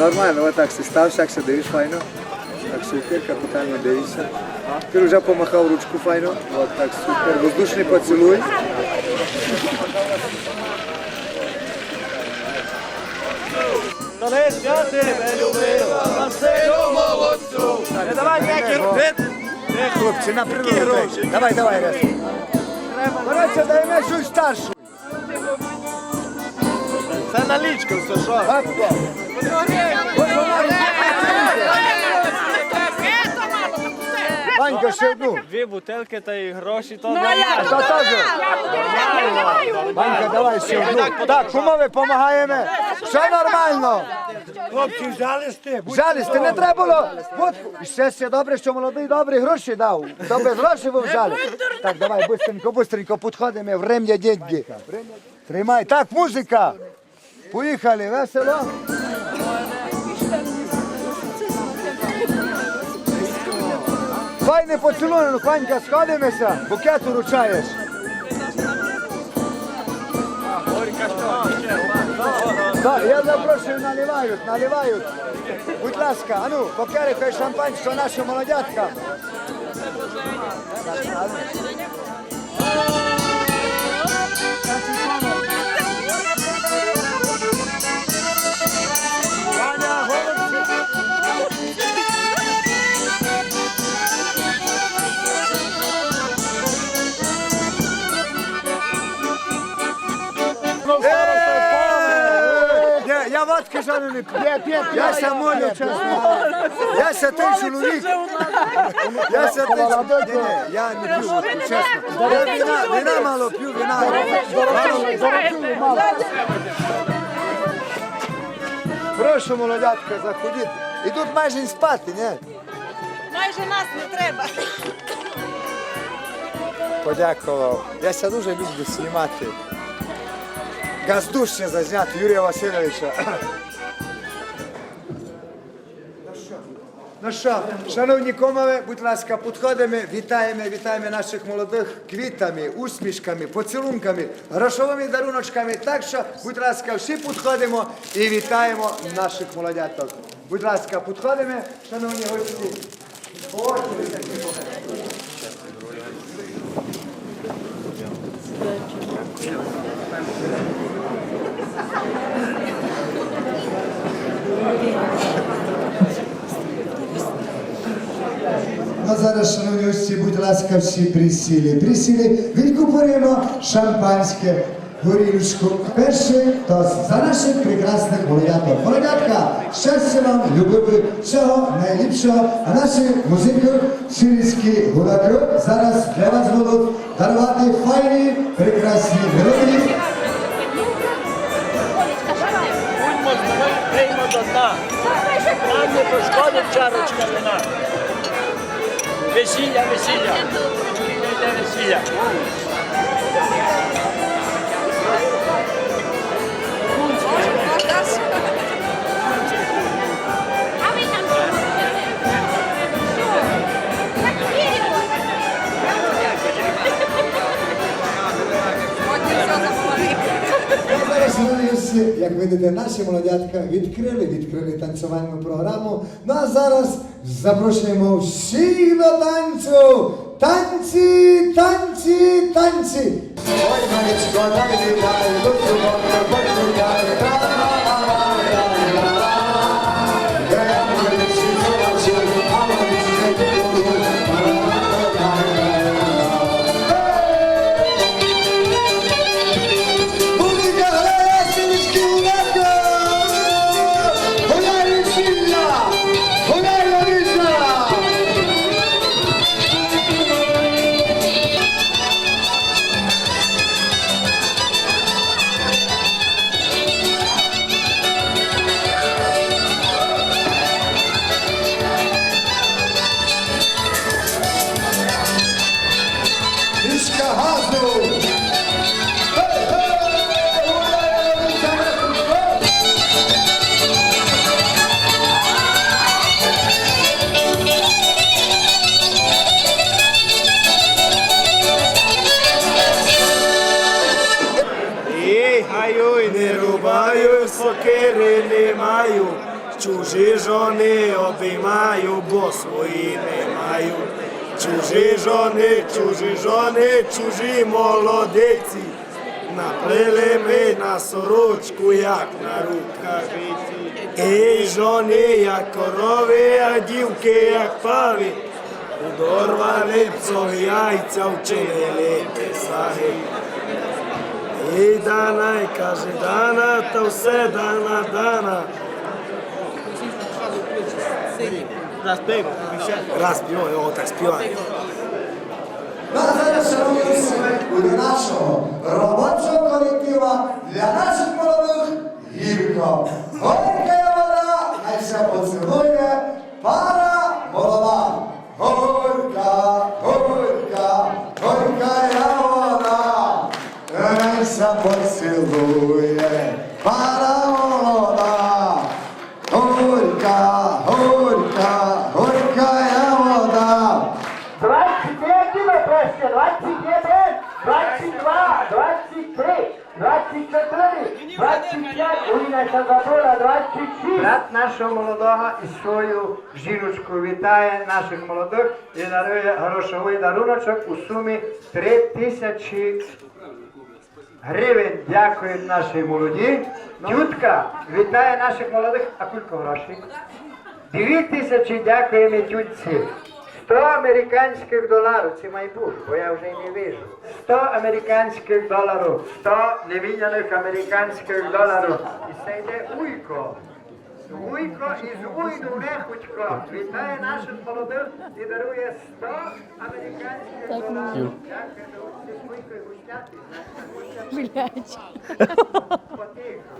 Нормально, отак си став, як се дивиш файно. Так супер, капітально дивишся. Ти вже помахав ручку файно. От так супер. Воздушний поцілуй. Хлопці, на природу. Давай, давай, раз. Коротше, даємо щось старшу. Це налічка, все що? Ванька, ще одну. Дві бутилки та і гроші, то Ну, а як? Та теж. Ванька, давай ще одну. Так, кому ви допомагаємо? Все нормально. Хлопці, взяли сте. Взяли, сте, не треба було. От, і ще все добре, що молодий добрі гроші дав. То без грошей ви взяли. Так, давай, быстренько, быстренько підходимо, врем'я деньги. Тримай. Так, музика. Поїхали, весело. Файне поцілунок, Ванька, сходимося, букет уручаєш. Так, я запрошую, наливають, наливають. Будь ласка, ану, покерикай шампанського наша молодятка. Я, я водки не п'ю. Я ся молю, чесно. Я ся той чоловік. Я ся той чоловік. Ні, ні, я не п'ю водку, чесно. Я вина, вина мало п'ю, вина. Мало. Прошу, молодятка, заходіть. І тут майже не спати, ні? Майже нас не треба. Подякував. Я ся дуже люблю знімати. Газдуще зазняти Юрія Васильовича. Ну що, шановні комове, будь ласка, підходимо, вітаємо, вітаємо наших молодих квітами, усмішками, поцілунками, грошовими даруночками. Так що, будь ласка, всі підходимо і вітаємо наших молодяток. Будь ласка, підходимо, шановні гості. Очереді. А зараз, шановні гості, будь ласка, всі присілі. Присілі, відкупуємо шампанське горілочку. Перший тост за наших прекрасних молодяток. Молодятка, щастя вам, любові, всього найліпшого. А наші музики, сирійські гудаки, зараз для вас будуть дарувати файні, прекрасні мелодії. Пиймо. Нам не пошкодить чарочка вина. Весілля, весілля. Весілля. Як видите, наші молодятка відкрили, відкрили танцювальну програму. Ну а зараз запрошуємо всіх до танцю. Танці, танці, танці. Ой, Марічко, дай вітай, люблю, люблю, дай, сокири не маю. Чужі жони обіймаю, бо свої не маю. Чужі жони, чужі жони, чужі молодиці. Наплили ми на сорочку, як на рукавиці. Ей, жони, як корови, а дівки, як пави. Удорвали псо яйця, вчинили писаги. І дана, і каже, дана, та все дана, дана. Раз Раз о, так співає. Ну а зараз, шановні до нашого робочого колектива для наших молодих гірко. Горька вода, найся поцілує пара молода. Горька, горька, горька вода, найся поцілує пара молода. Горька, горька, горька вода. 21 вопросите, 21, 22, 23, 24, 25, Уліна забула, 26. Брат нашого молодого і свою жіночку вітає наших молодих і дарує грошовий даруночок у сумі 3 тисячі гривень. Дякують наші молоді. Тютка вітає наших молодих. А кілька грошей? Дві тисячі дякуємо тютці. 100 американських доларів, це майбуш, бо я вже не вижу. 100 американських доларів, 100 невідняних американських доларів. І це йде уйко. Вуйко із Вуйну Рехутько вітає наших молодих і дарує 100 американських доларів. І гусняти. Потихо.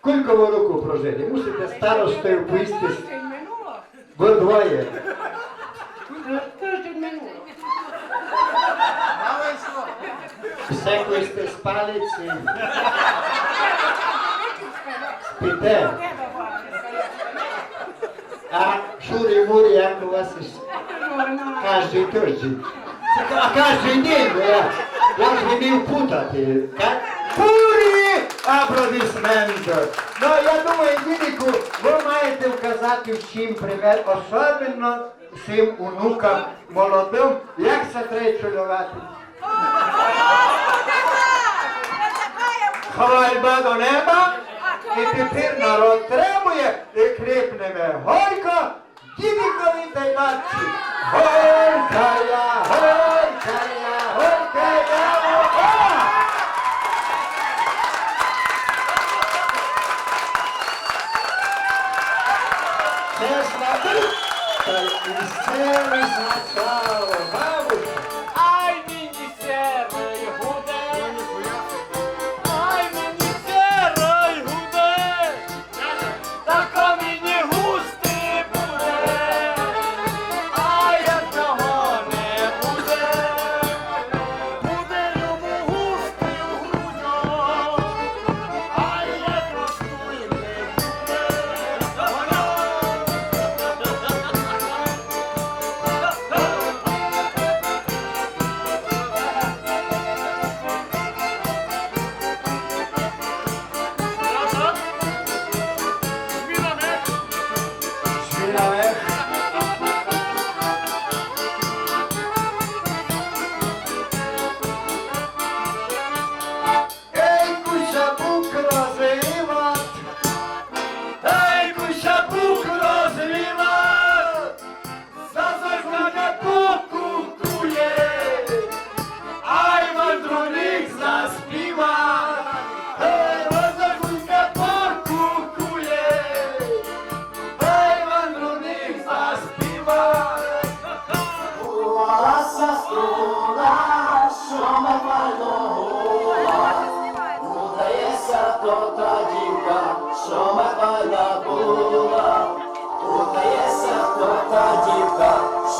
Кулькову руку прожили. Мусите старостою поїстись. Ви двоє. Все коїсте з палиці. Спите. А шурі мурі, як у вас із кожний тиждень. Це А кожен день, бо я, я ж не вмів путати. Ка- Фурі! Аплодисменти! Ну, я думаю, Дідику, ви всім пример, особливо всім онукам молодим, як це треба чулювати. Хвальба до неба, і тепер народ требує, і кріпнеме. Горько, дідикові та й матці. Горька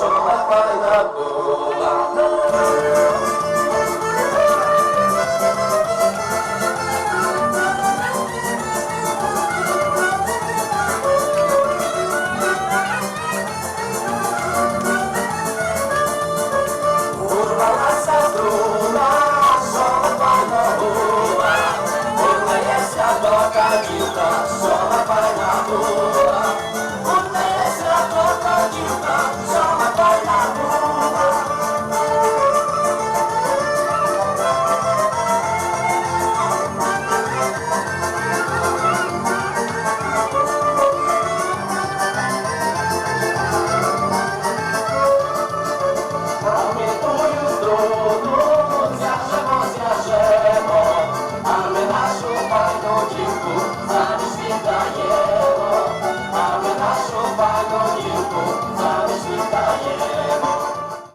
Що